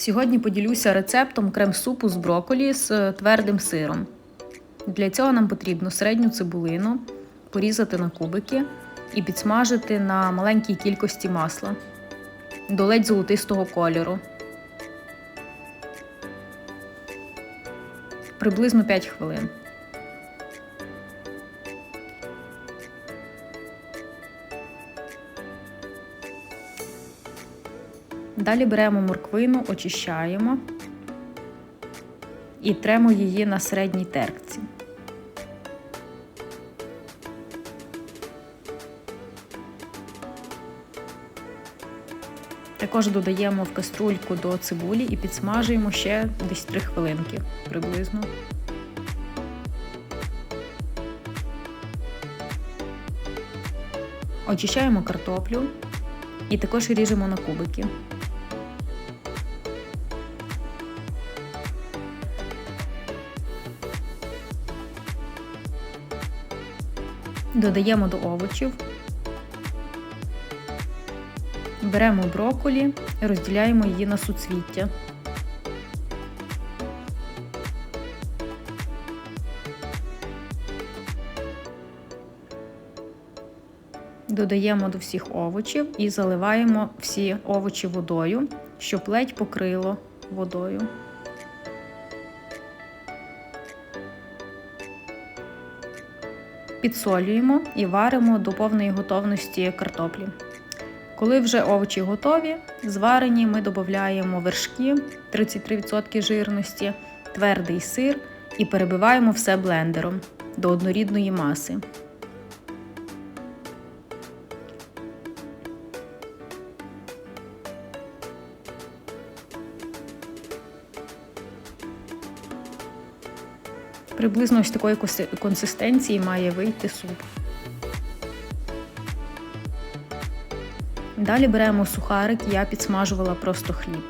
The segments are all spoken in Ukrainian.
Сьогодні поділюся рецептом крем-супу з броколі з е, твердим сиром. Для цього нам потрібно середню цибулину порізати на кубики і підсмажити на маленькій кількості масла до ледь золотистого кольору. Приблизно 5 хвилин. Далі беремо морквину, очищаємо і тремо її на середній теркці. Також додаємо в каструльку до цибулі і підсмажуємо ще десь 3 хвилинки приблизно. Очищаємо картоплю і також ріжемо на кубики. Додаємо до овочів. Беремо брокколі розділяємо її на суцвіття. Додаємо до всіх овочів і заливаємо всі овочі водою, щоб ледь покрило водою. Підсолюємо і варимо до повної готовності картоплі. Коли вже овочі готові, зварені, ми додаємо вершки 33% жирності, твердий сир і перебиваємо все блендером до однорідної маси. Приблизно ось такої консистенції має вийти суп. Далі беремо сухарик, я підсмажувала просто хліб.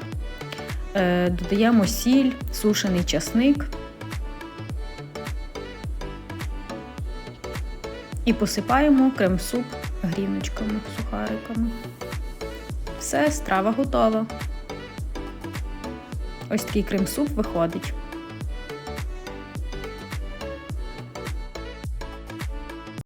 Е, додаємо сіль, сушений часник і посипаємо крем-суп гріночками, сухариками. Все, страва готова. Ось такий крем-суп виходить.